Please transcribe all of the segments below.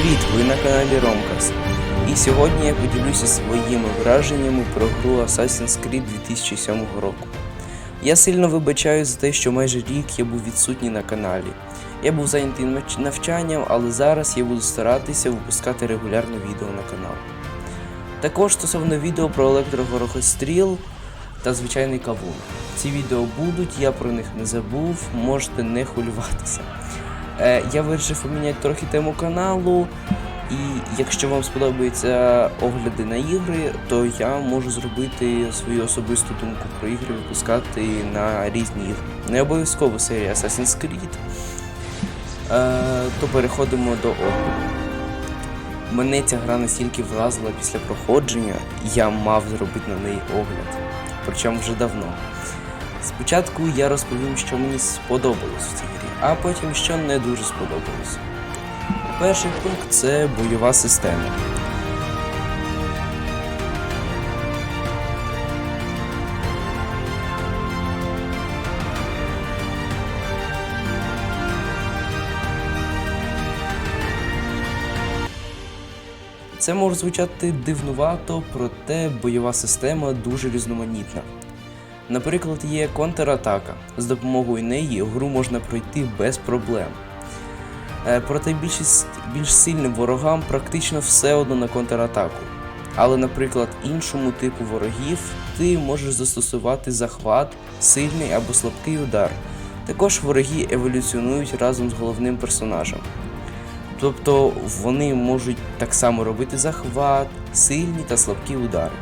Привіт! Ви на каналі Ромкас. І сьогодні я поділюся своїми враженнями про гру Assassin's Creed 2007 року. Я сильно вибачаю за те, що майже рік я був відсутній на каналі. Я був зайнятий навчанням, але зараз я буду старатися випускати регулярно відео на канал. Також стосовно відео про електрогорохостріл та звичайний кавун. Ці відео будуть, я про них не забув, можете не хвилюватися. Е, я вирішив поміняти трохи тему каналу, і якщо вам сподобаються огляди на ігри, то я можу зробити свою особисту думку про ігри, випускати на різні ігри. Не обов'язково серія Assassin's Creed. Е, то переходимо до огляду. Мене ця гра настільки вразила після проходження, я мав зробити на неї огляд. Причому вже давно. Спочатку я розповім, що мені сподобалось в цій грі, а потім що не дуже сподобалось. Перший пункт це бойова система. Це може звучати дивнувато, проте бойова система дуже різноманітна. Наприклад, є контратака. З допомогою неї гру можна пройти без проблем. Е, Проте більшість більш сильним ворогам практично все одно на контратаку. Але, наприклад, іншому типу ворогів ти можеш застосувати захват, сильний або слабкий удар. Також вороги еволюціонують разом з головним персонажем. Тобто вони можуть так само робити захват, сильні та слабкі удари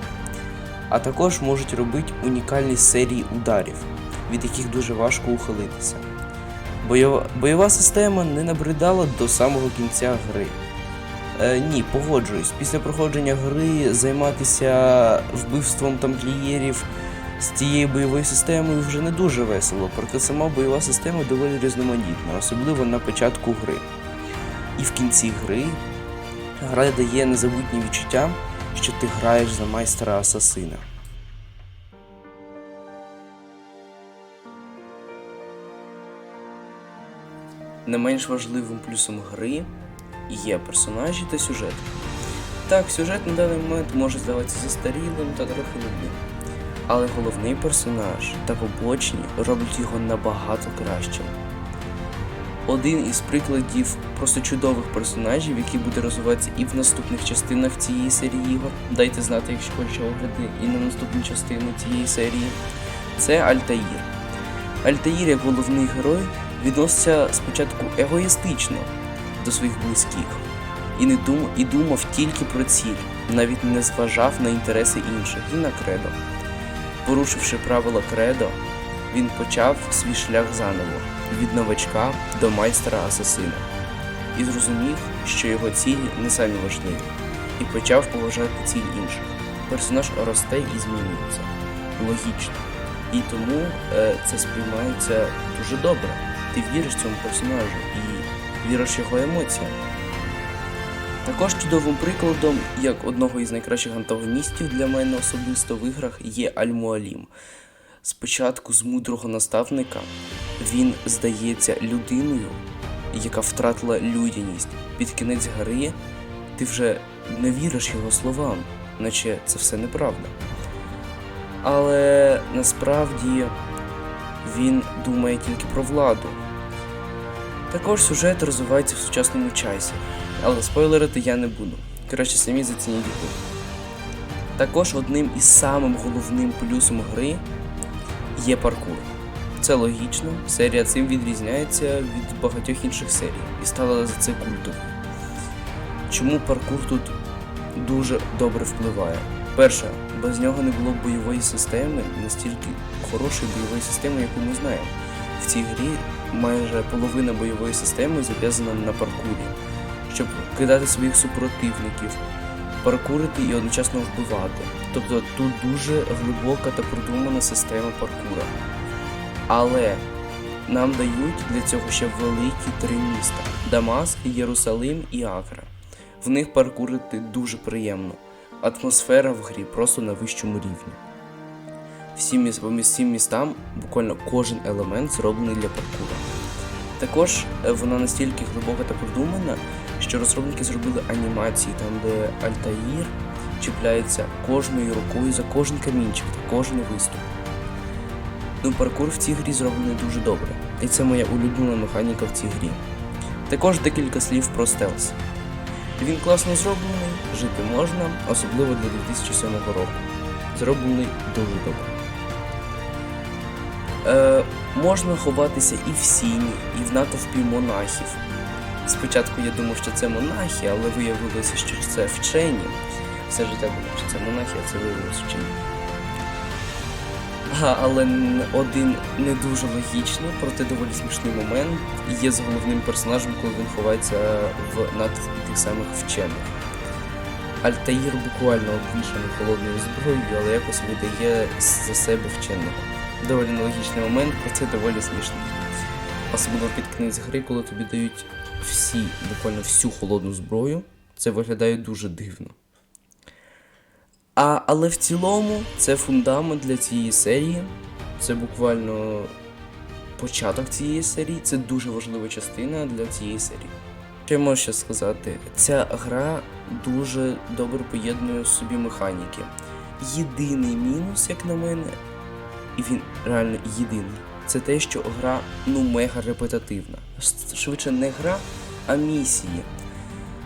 а також можуть робити унікальні серії ударів, від яких дуже важко ухилитися. Бойова, бойова система не набридала до самого кінця гри. Е, ні, погоджуюсь, після проходження гри займатися вбивством тамплієрів з цією бойовою системою вже не дуже весело, проте сама бойова система доволі різноманітна, особливо на початку гри. І в кінці гри гра дає незабутні відчуття, що ти граєш за майстра асасина. Не менш важливим плюсом гри є персонажі та сюжет. Так, сюжет на даний момент може здаватися застарілим та трохи нудним. Але головний персонаж та побочні роблять його набагато кращим. Один із прикладів просто чудових персонажів, який буде розвиватися і в наступних частинах цієї серії ігор. Дайте знати, якщо хочете огляди і на наступну частину цієї серії. Це Альтаїр. Альтаїр, як головний герой, відноситься спочатку егоїстично до своїх близьких і не дум, і думав тільки про ціль, навіть не зважав на інтереси інших і на кредо. Порушивши правила кредо, він почав свій шлях заново від новачка до майстра асасина і зрозумів, що його цілі не самі важливі, і почав поважати ціль інших. Персонаж росте і змінюється логічно. І тому е, це сприймається дуже добре. Ти віриш цьому персонажу і віриш його емоціям. Також чудовим прикладом, як одного із найкращих антагоністів для мене особисто в іграх, є Аль-Муалім. Спочатку з мудрого наставника він здається людиною, яка втратила людяність. Під кінець гри ти вже не віриш його словам, наче це все неправда. Але насправді він думає тільки про владу. Також сюжет розвивається в сучасному часі, але спойлерити я не буду. Краще самі зацініть гру. Також одним із самим головним плюсом гри є паркур. Це логічно, серія цим відрізняється від багатьох інших серій і стала за це культовою. Чому паркур тут дуже добре впливає? Перше, без нього не було б бойової системи, настільки хорошої бойової системи, яку ми знаємо. В цій грі майже половина бойової системи зав'язана на паркурі, щоб кидати своїх супротивників, паркурити і одночасно вбивати. Тобто тут дуже глибока та продумана система паркура. Але нам дають для цього ще великі три міста: Дамаск, Єрусалим і Акра. В них паркурити дуже приємно. Атмосфера в грі просто на вищому рівні. Всім всім містам буквально кожен елемент зроблений для паркура. Також е, вона настільки глибока та продумана, що розробники зробили анімації, там, де Альтаїр чіпляється кожною рукою за кожен камінчик та кожен виступ. Ну, паркур в цій грі зроблений дуже добре, і це моя улюблена механіка в цій грі. Також декілька слів про стелс. Він класно зроблений, жити можна, особливо для 2007 року. Зроблений дуже добре. Е, можна ховатися і в сіні, і в натовпі монахів. Спочатку я думав, що це монахи, але виявилося, що це вчені. Все життя це монахи, а це виявилося. Ага, але один не дуже логічний, проте доволі смішний момент є з головним персонажем, коли він ховається в натовпі тих самих вчених. Альтаїр буквально обвішаний холодною зброєю, але якось видає за себе вченого. Доволі нелогічний момент, проте доволі смішний. Особливо під кінець гри, коли тобі дають всі, буквально всю холодну зброю, це виглядає дуже дивно. А, але в цілому це фундамент для цієї серії. Це буквально початок цієї серії. Це дуже важлива частина для цієї серії. Що я можу ще сказати? Ця гра дуже добре поєднує в собі механіки. Єдиний мінус, як на мене, і він реально єдиний. Це те, що гра ну мега репетативна. Швидше не гра, а місії.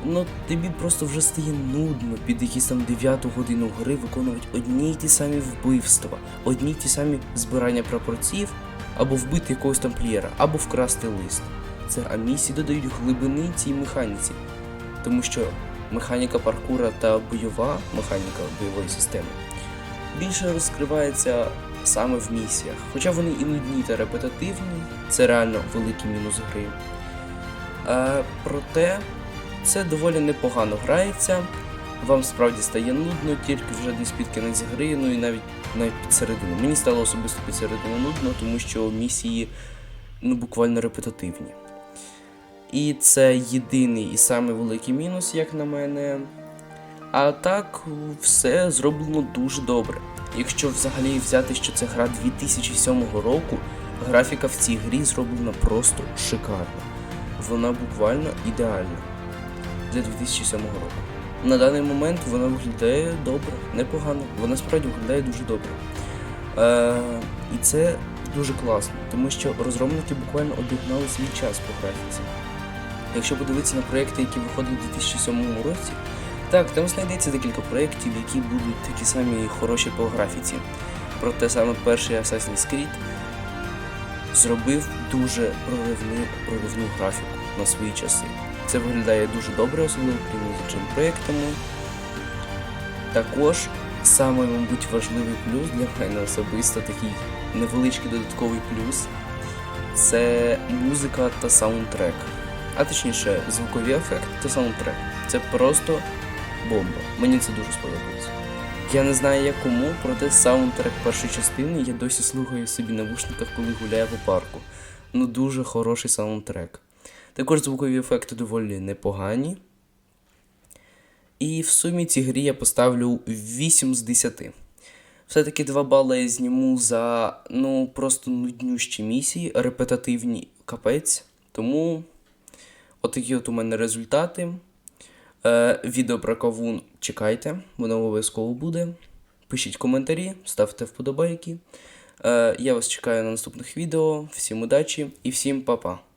Ну, тобі просто вже стає нудно під якісь там 9 годину гри виконувати одні й ті самі вбивства, одні й ті самі збирання прапорців, або вбити якогось тамплієра, або вкрасти лист. Це а місії додають глибини цій механіці. Тому що механіка паркура та бойова механіка бойової системи більше розкривається саме в місіях. Хоча вони і нудні та репетативні, це реально великий мінус гри. Е, проте це доволі непогано грається. Вам справді стає нудно, тільки вже десь під кінець гри, ну і навіть навіть під середину. Мені стало особисто під середину нудно, тому що місії ну, буквально репетативні. І це єдиний і самий великий мінус, як на мене. А так, все зроблено дуже добре. Якщо взагалі взяти, що це гра 2007 року, графіка в цій грі зроблена просто шикарно. Вона буквально ідеальна для 2007 року. На даний момент вона виглядає добре, непогано. Вона справді виглядає дуже добре. Е, і це дуже класно, тому що розробники буквально обігнали свій час по графіці. Якщо подивитися на проекти, які виходили у 2007 році, так, там знайдеться декілька проєктів, які будуть такі самі хороші по графіці. Проте саме перший Assassin's Creed зробив дуже проривну, проривну графіку на свої часи. Це виглядає дуже добре, особливо іншими проєктами. Також саме, мабуть, важливий плюс для мене особисто такий невеличкий додатковий плюс це музика та саундтрек. А точніше, звуковий ефект та саундтрек. Це просто бомба. Мені це дуже сподобалось. Я не знаю як кому, проте саундтрек першої частини я досі слухаю собі на вушниках, коли гуляю по парку. Ну дуже хороший саундтрек. Також звукові ефекти доволі непогані. І в сумі цій грі я поставлю 8 з 10. Все-таки 2 бали я зніму за ну просто нуднющі місії, репетативні капець. Тому отакі от у мене результати. Е, відео про кавун чекайте, воно обов'язково буде. Пишіть коментарі, ставте вподобайки. Е, я вас чекаю на наступних відео. Всім удачі і всім па-па.